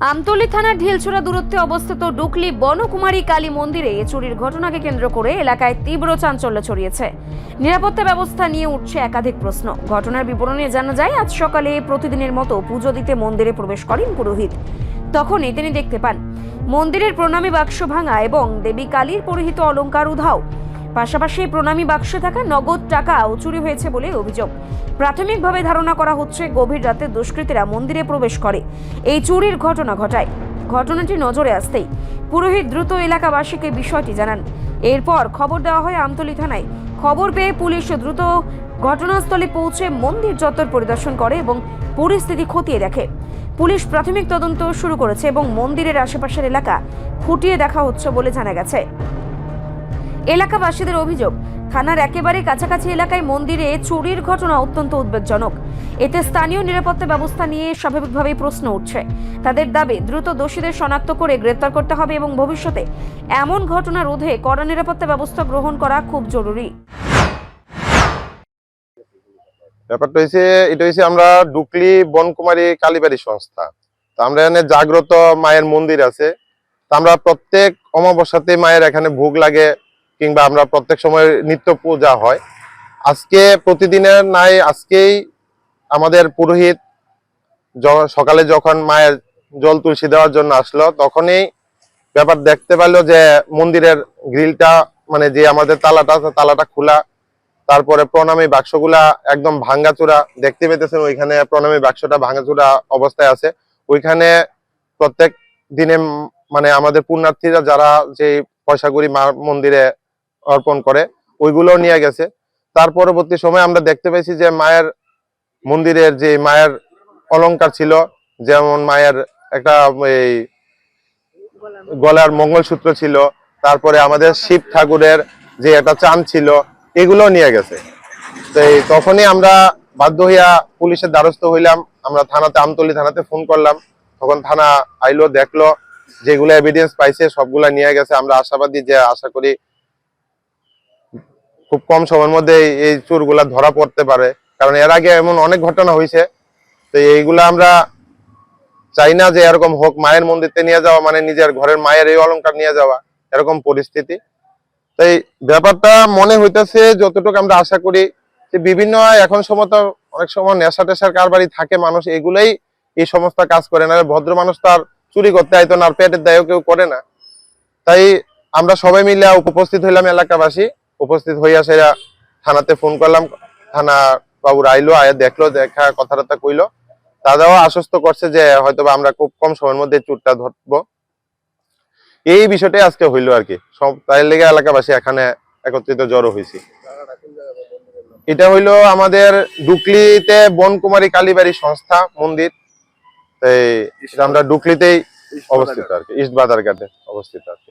আমতলী থানার ঢিলছোড়া দূরত্বে অবস্থিত ডুকলি বনকুমারী কালী মন্দিরে এ চুরির ঘটনাকে কেন্দ্র করে এলাকায় তীব্র চাঞ্চল্য ছড়িয়েছে। নিরাপত্তা ব্যবস্থা নিয়ে উঠছে একাধিক প্রশ্ন। ঘটনার বিবরণে জানা যায়, আজ সকালে প্রতিদিনের মতো পুজো দিতে মন্দিরে প্রবেশ করেন পুরোহিত। তখনই তিনি দেখতে পান, মন্দিরের প্রণামী বাক্স ভাঙা এবং দেবী কালীর পরিহিত অলঙ্কার উধাও। পাশাপাশি প্রণামী বাক্সে থাকা নগদ টাকাও চুরি হয়েছে বলে অভিযোগ। প্রাথমিকভাবে ধারণা করা হচ্ছে গভীর রাতে দুষ্কৃতীরা মন্দিরে প্রবেশ করে। এই চুরির ঘটনা ঘটায়। ঘটনাটি নজরে আসতেই পুরোহিত দ্রুত এলাকাবাসীকে বিষয়টি জানান। এরপর খবর দেওয়া হয় আমতলী থানায়। খবর পেয়ে পুলিশ দ্রুত ঘটনাস্থলে পৌঁছে মন্দির চত্বর পরিদর্শন করে এবং পরিস্থিতি খতিয়ে দেখে। পুলিশ প্রাথমিক তদন্ত শুরু করেছে এবং মন্দিরের আশেপাশের এলাকা খুঁটিয়ে দেখা হচ্ছে বলে জানা গেছে। এলাকাবাসীদের অভিযোগ, থানার একেবারে কাছাকাছি এলাকায় মন্দিরে চুরির ঘটনা অত্যন্ত উদ্বেগজনক। এতে স্থানীয় নিরাপত্তা ব্যবস্থা নিয়ে স্বাভাবিকভাবেই প্রশ্ন উঠছে। তাদের দাবি, দ্রুত দোষীদের শনাক্ত করে গ্রেপ্তার করতে হবে এবং ভবিষ্যতে এমন ঘটনা রোধে কড়া নিরাপত্তা ব্যবস্থা গ্রহণ করা খুব জরুরি। ব্যাপারটা হয়েছে এটা হয়েছে আমরা ডুকলি বনকুমারী কালীবাড়ি সংস্থা। তো আমরা এখানে জাগ্রত মায়ের মন্দির আছে। তো আমরা প্রত্যেক অমাবস্যাতে মায়ের এখানে ভোগ লাগে। কিংবা আমরা প্রত্যেক সময় নিত্য পূজা হয়। আজকে প্রতিদিনের নাই আজকেই আমাদের পুরোহিত সকালে যখন মায়ের জল তুলসী দেওয়ার জন্য আসলো, তখনই ব্যাপার দেখতে পেল যে মন্দিরের গ্রিলটা মানে যে আমাদের তালাটা আছে, তালাটা খোলা। তারপরে প্রণামী বাক্সগুলা একদম ভাঙ্গাচুরা দেখতে পেতেছেন ওইখানে প্রণামী বাক্সটা ভাঙ্গাচুরা অবস্থায় আছে। ওইখানে প্রত্যেক দিনে মানে আমাদের পুণ্যার্থীরা যারা যে পয়সাগুড়ি মা মন্দিরে অর্পণ করে ওইগুলো নিয়ে গেছে। তার পরবর্তী সময় আমরা দেখতে পেয়েছি যে মায়ের মন্দিরের যে মায়ের অলংকার ছিল, যেমন মায়ের একটা এই গলার মঙ্গলসূত্র ছিল, তারপরে আমাদের শিব ঠাকুরের যে একটা চান ছিল এগুলো নিয়ে গেছে। তো তখনই আমরা বাধ্য হইয়া পুলিশের দ্বারস্থ হইলাম। আমরা থানাতে, আমতলি থানাতে ফোন করলাম। তখন থানা আইলো, দেখল, যেগুলো এভিডেন্স পাইছে, সবগুলা নিয়ে গেছে। আমরা আশাবাদী যে আশা করি খুব কম সময়ের মধ্যে এই- চোরগুলা ধরা পড়তে পারে। কারণ এর আগে এমন অনেক ঘটনা হয়েছে তো এইগুলা আমরা চাই না যে এরকম হোক, মায়ের মন্দিরতে নিয়ে যাওয়া মানে নিজের ঘরের মায়ের এই অলংকার নিয়ে যাওয়া, এরকম পরিস্থিতি। তাই ব্যাপারটা মনে হইতেছে, যতটুকু আমরা আশা করি যে বিভিন্ন এখন সময় তো অনেক সময় নেশা টেশার কারবারই থাকে, মানুষ এগুলাই এই সমস্ত কাজ করে না। ভদ্র মানুষ তার চুরি করতে আইতো না, আর পেটের দায়ও কেউ করে না। তাই আমরা সবাই মিলে উপস্থিত হইলাম এলাকাবাসী। উপস্থিত হইয়া সেরা থানাতে ফোন করলাম। থানা বাবুর আইলো, আয়া দেখল, দেখা, কথাবার্তা কইলো। দাদাও আশ্বস্ত করছে যে হয়তো আমরা খুব কম সময়ের মধ্যে চুরটা ধরবো। এই বিষয়টাই আজকে হইল আর কি। সব তাই লেগে এলাকাবাসী এখানে একত্রিত জড়ো হয়েছি এটা হইল আমাদের ডুকলিতে বনকুমারী কালীবাড়ি সংস্থা মন্দির। আমরা ডুকলিতেই অবস্থিত আর কি ইস্ট বাজারঘাটে অবস্থিত আর কি।